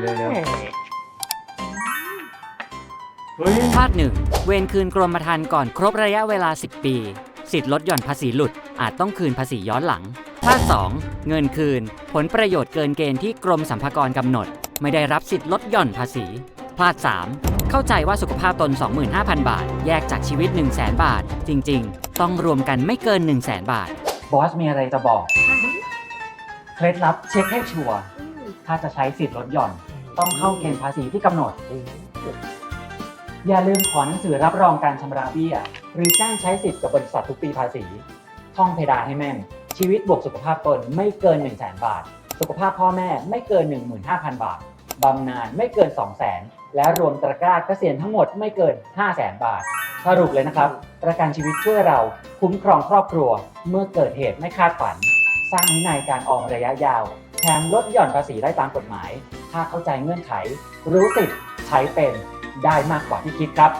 เลยเร็วเฮ้ยภาคหนึ่งเวรคืนกรมธรรม์ก่อนครบระยะเวลา 10 ปี สิทธิ์ลดหย่อนภาษีหลุด อาจต้องคืนภาษีย้อนหลัง ภาค 2 เงินคืน ผลประโยชน์เกินเกณฑ์ที่กรมสัมภากรกำหนด ไม่ได้รับสิทธิ์ลดหย่อนภาษี ภาค 3 เข้าใจว่าสุขภาพตน 25,000 บาท แยกจากชีวิต 1 0 0 0 0 0 บาท จริง ๆ ต้องรวมกันไม่เกิน 1 0 0 0 0 0 บาท บอสมีอะไรจะบอก เคล็ดลับเช็คให้ชัวร์ ถ้าจะใช้สิทธิ์ลดหย่อน ต้องเข้าเกณฑ์ภาษีที่กำหนด อย่าลืมขอหนังสือรับรองการชำระเบี้ย หรือแจ้งใช้สิทธิ์กับบริษัททุกปีภาษี ท่องเพดานให้แม่น ชีวิตบวกสุขภาพตนไม่เกิน 1 0 0 0 0แบาท สุขภาพพ่อแม่ไม่เกิน 15,000 บาทบำนาญไม่เกิน 2 0 0 0 0 0และรวมตะกร้าเกษียณทั้งหมดไม่เกิน 5 0 0 0 0 0บาท สรุปเลยนะครับ ประกันชีวิตช่วยเราคุ้มครองครอบครัว เมื่อเกิดเหตุไม่คาดฝัน สร้างวินัยการออมระยะยาวแถ มลดหย่อนภาษีได้ตามกฎหมาย ถ้าเข้าใจเงื่อนไข รู้สิทธิ์ใช้เป็นได้มากกว่าที่คิดครับ